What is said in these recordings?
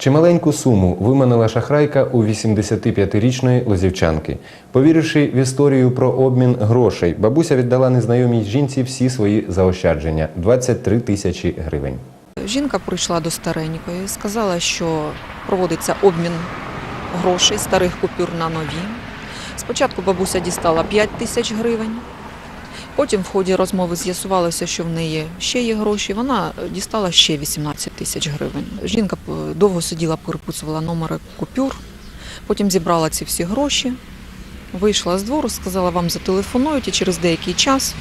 Чималеньку суму виманила шахрайка у 85-річної лозівчанки. Повіривши в історію про обмін грошей, бабуся віддала незнайомій жінці всі свої заощадження 23 тисячі гривень. Жінка прийшла до старенької, сказала, що проводиться обмін грошей, старих купюр на нові. Спочатку бабуся дістала 5 тисяч гривень. Потім в ході розмови з'ясувалося, що в неї ще є гроші. Вона дістала ще 18 тисяч гривень. Жінка е, довго сиділа, переписувала номери купюр, потім зібрала ці всі гроші, вийшла з двору, сказала, вам зателефонують і через деякий час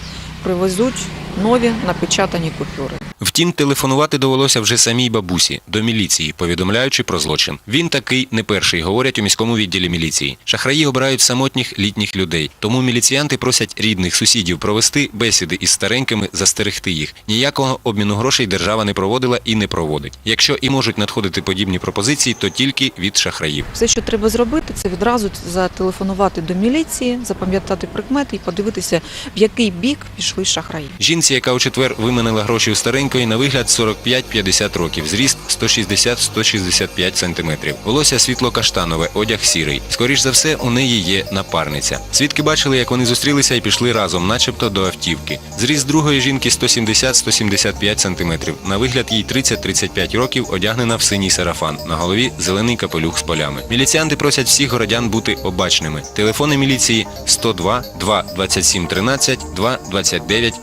привезуть нові напечатані купюри. Втім, телефонувати довелося вже самій бабусі до міліції, повідомляючи про злочин. Він такий не перший, говорять у міському відділі міліції. Шахраї обирають самотніх літніх людей. Тому міліціянти просять рідних сусідів провести бесіди із старенькими, застерегти їх. Ніякого обміну грошей держава не проводила і не проводить. Якщо і можуть надходити подібні пропозиції, то тільки від шахраїв. Все, що треба зробити, це відразу зателефонувати до міліції, запам'ятати прикмети і подивитися, в який бік пішли шахраї. Жінці, яка у четвер виманила гроші у старенької, на вигляд 45-50 років, зріст 160-165 сантиметрів. Волосся світло-каштанове, одяг сірий. Скоріш за все, у неї є напарниця. Свідки бачили, як вони зустрілися і пішли разом, начебто до автівки. Зріст другої жінки 170-175 сантиметрів. На вигляд їй 30-35 років, одягнена в синій сарафан. На голові зелений капелюх з полями. Міліціянти просять всіх городян бути обачними. Телефони міліції 102 2 27 13 2 29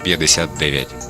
59.